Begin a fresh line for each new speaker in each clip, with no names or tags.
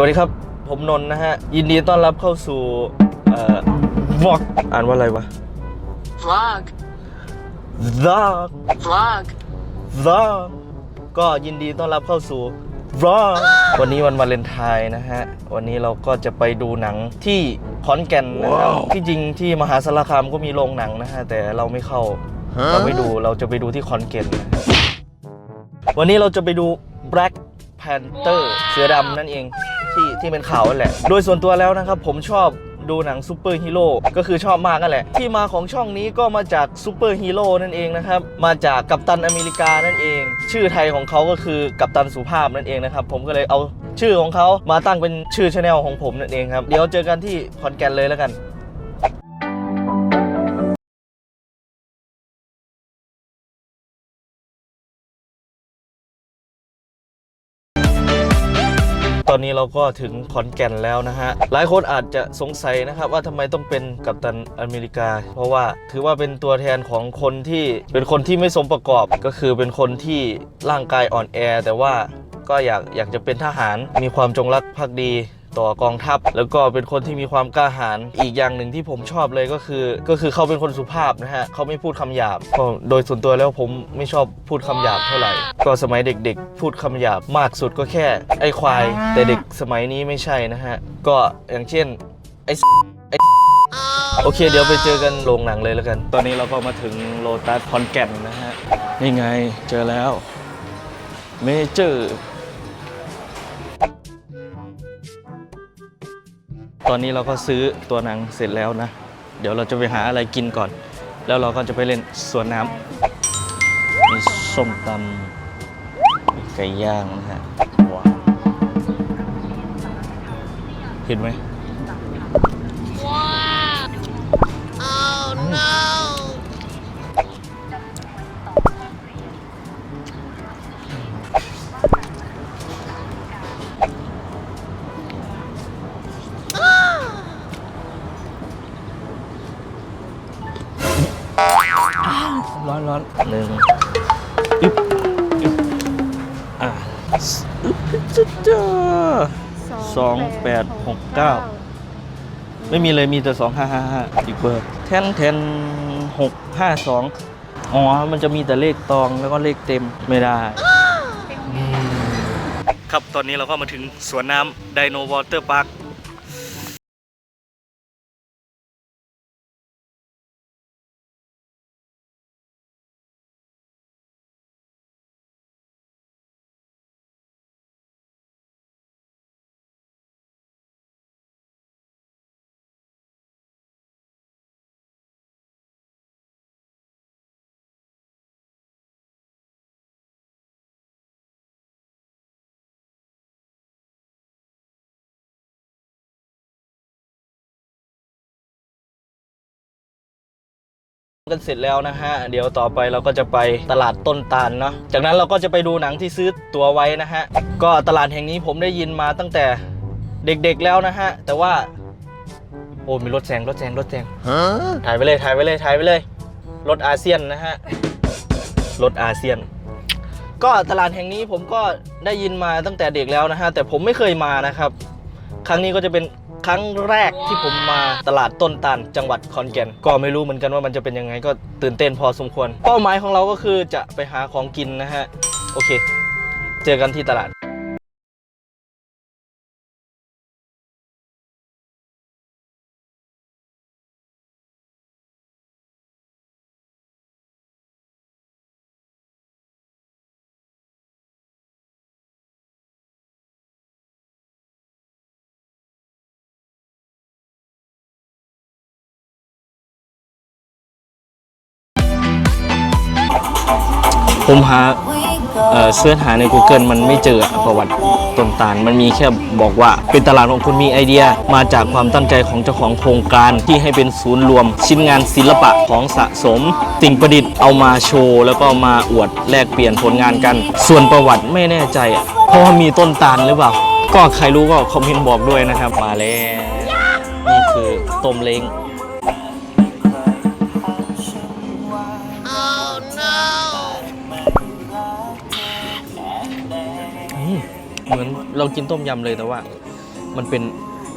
วัสดีครับผมนนท์นะฮะ ยินดีต้อนรับเข้าสู่เอ่อวอกอ่านว่าอะไรวะ
Vlog.
vlog
Vlog.
vlog ก็ยินดีต้อนรับเข้าสู่ vlog วันนี้วันวาเลนไทน์นะฮะ วันนี้เราก็จะไปดูหนังที่ขอนแก่นนะครับที่จริงที่มหาสารคามก็มีโรงหนังนะฮะ แต่เราไม่เข้า เราไม่ดูเราจะไปดูที่ขอนแก่นนะฮะวันนี้เราจะไปดู Black Panther เสือดำนั่นเอง ที่ที่เป็นข่าวนั่นแหละ โดยส่วนตัวแล้วนะครับผมชอบดูหนังซูเปอร์ฮีโร่ก็คือชอบมากนั่นแหละ ที่มาของช่องนี้ก็มาจากซูเปอร์ฮีโร่นั่นเองนะครับมาจากกัปตันอเมริกานั่นเอง ชื่อไทยของเขาก็คือกัปตันสุภาพนั่นเองนะครับผมก็เลยเอาชื่อของเขามาตั้งเป็นชื่อชาแนลของผมนั่นเองครับเดี๋ยวเจอกันที่คอนแกนเลยแล้วกัน อนนี้เราก็ถึงขอนแก่นแล้วนะฮะ หลายคนอาจจะสงสัยนะครับว่าทำไมต้องเป็นกัปตันอเมริกา เพราะว่าถือว่าเป็นตัวแทนของคนที่เป็นคนที่ไม่สมประกอบก็คือเป็นคนที่ร่างกายอ่อนแอ แต่ว่าก็อยากอยากจะเป็นทหารมีความจงรักภักดี ต่อกองทัพ แล้วก็เป็นคนที่มีความกล้าหาญอีกอย่างหนึ่งที่ผมชอบเลยก็คือ ก็คือเขาเป็นคนสุภาพนะฮะเขาไม่พูดคำหยาบก็โดยส่วนตัวแล้วผมไม่ชอบพูดคำหยาบเท่าไหร่ ก็สมัยเด็กๆ พูดคำหยาบมากสุดก็แค่ ไอ้ควาย แต่เด็กสมัยนี้ไม่ใช่นะฮะก็อย่างเช่นไอ้ไอ้โอเค เดี๋ยวไปเจอกันโรงหนังเลยแล้วกัน ตอนนี้เราก็มาถึงโลตัสคอนแก่นนะฮะนี่ไงเจอแล้วเมเจอร์ ตอนนี้เราก็ซื้อตัวหนังเสร็จแล้วนะ เดี๋ยวเราจะไปหาอะไรกินก่อน แล้วเราก็จะไปเล่นสวนน้ำมีส้มตำมีไก่ย่างนะฮะว้าวเห็นไหม ร้อนร้อนหนึ่งอึ๊บอึ๊บอะอึ๊บจ้าจ้าสองแปดหกเก้าไม่มีเลยมีแต่สองห้าห้าห้าอีกเบอร์แทนแทนหกห้าสองอ๋อ มันจะมีแต่เลขตองแล้วก็เลขเต็มไม่ได้ ครับ ตอนนี้เราก็มาถึงสวนน้ำไดโนวอเตอร์พาร์ค กันเสร็จแล้วนะฮะ เดี๋ยวต่อไปเราก็จะไปตลาดต้นตาลเนาะ จากนั้นเราก็จะไปดูหนังที่ซื้อตั๋วไว้นะฮะ ก็ตลาดแห่งนี้ผมได้ยินมาตั้งแต่เด็กๆแล้วนะฮะ แต่ว่า โอ้มีรถแซงรถแซงรถแซงถ่ายไปเลยถ่ายไปเลยถ่ายไปเลย รถอาเซียนนะฮะ รถอาเซียน ก็ตลาดแห่งนี้ผมก็ได้ยินมาตั้งแต่เด็กแล้วนะฮะ แต่ผมไม่เคยมานะครับ ครั้งนี้ก็จะเป็น ครั้งแรกที่ผมมาตลาดต้นตาลจังหวัดขอนแก่น ก็ไม่รู้เหมือนกันว่ามันจะเป็นยังไงก็ตื่นเต้นพอสมควร เป้าหมายของเราก็คือจะไปหาของกินนะฮะ โอเค เจอกันที่ตลาด ผมหาเสิร์ชหาใน Google มันไม่เจอประวัติต้นตาล มันมีแค่บอกว่า เป็นตลาดของคนมีไอเดีย มาจากความตั้งใจของเจ้าของโครงการที่ให้เป็นศูนย์รวม ชิ้นงานศิลปะของสะสม สิ่งประดิษฐ์เอามาโชว์ แล้วก็มาอวดแลกเปลี่ยนผลงานกัน ส่วนประวัติไม่แน่ใจอะเพราะว่ามีต้นตาลหรือเปล่า ก็ใครรู้ก็คอมเมนต์บอกด้วยนะครับมาแล้วนี่คือต้มเล้ง เหมือนเรากินต้มยำเลยแต่ว่า มันเป็น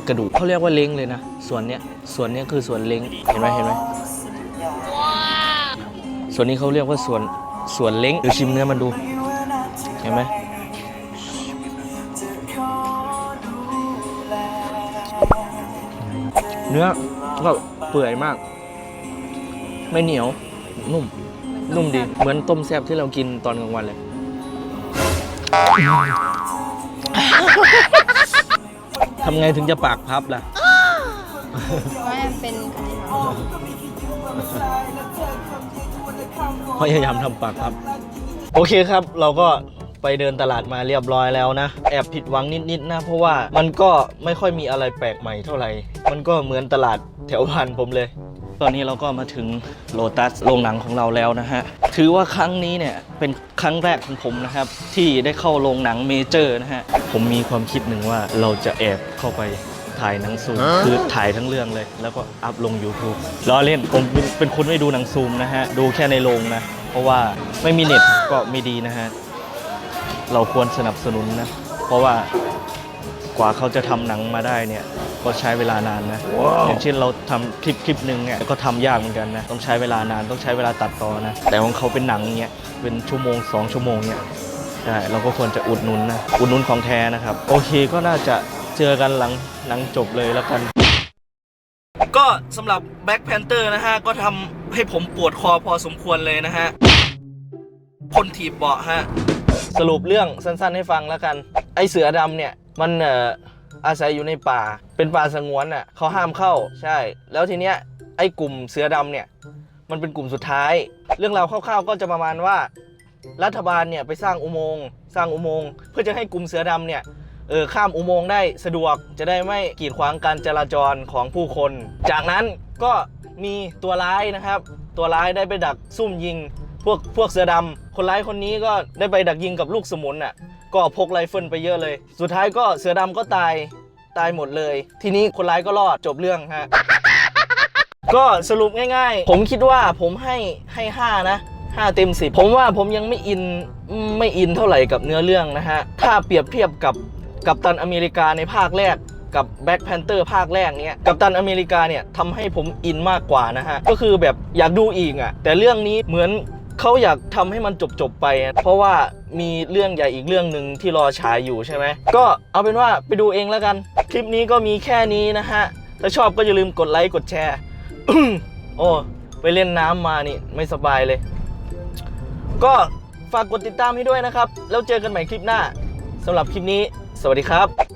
กระดูกเขาเรียกว่าเล้งเลยนะ ส่วนเนี้ยส่วนเนี้ยคือส่วนเล้งเห็นไหมเห็นไหมส่วนนี้เขาเรียกว่าส่วนส่วนเล้งเดี๋ยวชิมเนื้อมันดู เห็นไหมเนื้อก็เปื่อยมาก ไม่เหนียวนุ่ม นุ่มดี เหมือนต้มแซ่บที่เรากินตอนกลางวันเลย ทำไงถึงจะปากพับล่ะ
ว่ามันเป็นอะไรหรอ
พยายามทำปากครับ โอเคครับเราก็ไปเดินตลาดมาเรียบร้อยแล้วนะ แอบผิดหวังนิดๆนะ เพราะว่ามันก็ไม่ค่อยมีอะไรแปลกใหม่เท่าไหร่ มันก็เหมือนตลาดแถวบ้านผมเลย ตอนนี้เราก็มาถึงโลตัสโรงหนังของเราแล้วนะฮะ ถือว่าครั้งนี้เนี่ยเป็นครั้งแรกของผมนะครับ ที่ได้เข้าโรงหนังเมเจอร์นะฮะ ผมมีความคิดหนึ่งว่าเราจะแอบเข้าไปถ่ายหนังซูมคือถ่ายทั้งเรื่องเลย แล้วก็อัพลง YouTube ล้อเล่นผมเป็นเป็นคนไม่ดูหนังซูมนะฮะ ดูแค่ในโรงนะ เพราะว่าไม่มีเน็ตก็ไม่ดีนะฮะ เราควรสนับสนุนนะ เพราะว่าก ว่าเขาจะทำหนังมาได้เนี่ยก็ใช้เวลานานนะอย่างเช่นเราทำคลิปคลิปหนึ่งเนี่ยก็ทำยากเหมือนกันนะต้องใช้เวลานานต้องใช้เวลาตัดต่อนะแต่ของเขาเป็นหนังเนี่ยเป็นชั่วโมง 2 ชั่วโมงเนี่ยใช่เราก็ควรจะอุดหนุนนะอุดหนุนของแท้นะครับ โอเคก็น่าจะเจอกันหลังหลังจบเลยแล้วกันก็สำหรับ Black Panther นะฮะ ก็ทำให้ผมปวดคอพอสมควรเลยนะฮะ คนถีบเบาะฮะ สรุปเรื่องสั้นๆให้ฟังแล้วกัน ไอเสือดำเนี่ย มันเอ่ออาศัยอยู่ในป่า เป็นป่าสงวนน่ะเขาห้ามเข้าใช่ แล้วทีเนี้ยไอ้กลุ่มเสือดำเนี่ย มันเป็นกลุ่มสุดท้าย เรื่องราวคร่าวๆก็จะประมาณว่า รัฐบาลเนี่ยไปสร้างอุโมงค์สร้างอุโมงค์เพื่อจะให้กลุ่มเสือดำเนี่ยเออข้ามอุโมงค์ได้สะดวกจะได้ไม่กีดขวางการจราจรของผู้คน จากนั้นก็มีตัวร้ายนะครับ ตัวร้ายได้ไปดักซุ่มยิง พวกพวกเสือดำคนร้ายคนนี้ก็ได้ไปดักยิงกับลูกสมุนน่ะ ก็พกไรเฟิลไปเยอะเลย สุดท้ายก็เสือดำก็ตายตายหมดเลย ทีนี้คนร้ายก็รอดจบเรื่องฮะ ก็สรุปง่ายๆ ผมคิดว่าผมให้ให้ห้านะห้าเต็มสิบผมว่าผมยังไม่อินไม่อินเท่าไหร่กับเนื้อเรื่องนะฮะ ถ้าเปรียบเทียบกับกับตันอเมริกาในภาคแรกกับแบ็คแพนเตอร์ภาคแรกเนี้ยกับตันอเมริกาเนี่ยทำให้ผมอินมากกว่านะฮะ ก็คือแบบอยากดูอีกอะ่ะ แต่เรื่องนี้เหมือน เขาอยากทำให้มันจบๆไป เพราะว่ามีเรื่องใหญ่อีกเรื่องหนึ่งที่รอฉายอยู่ใช่ไหม ก็เอาเป็นว่าไปดูเองแล้วกัน คลิปนี้ก็มีแค่นี้นะฮะ ถ้าชอบก็อย่าลืมกดไลค์กดแชร์โอ้ไปเล่นน้ำมานี่ไม่สบายเลย ก็ฝากกดติดตามให้ด้วยนะครับ แล้วเจอกันใหม่คลิปหน้าสำหรับคลิปนี้ สวัสดีครับ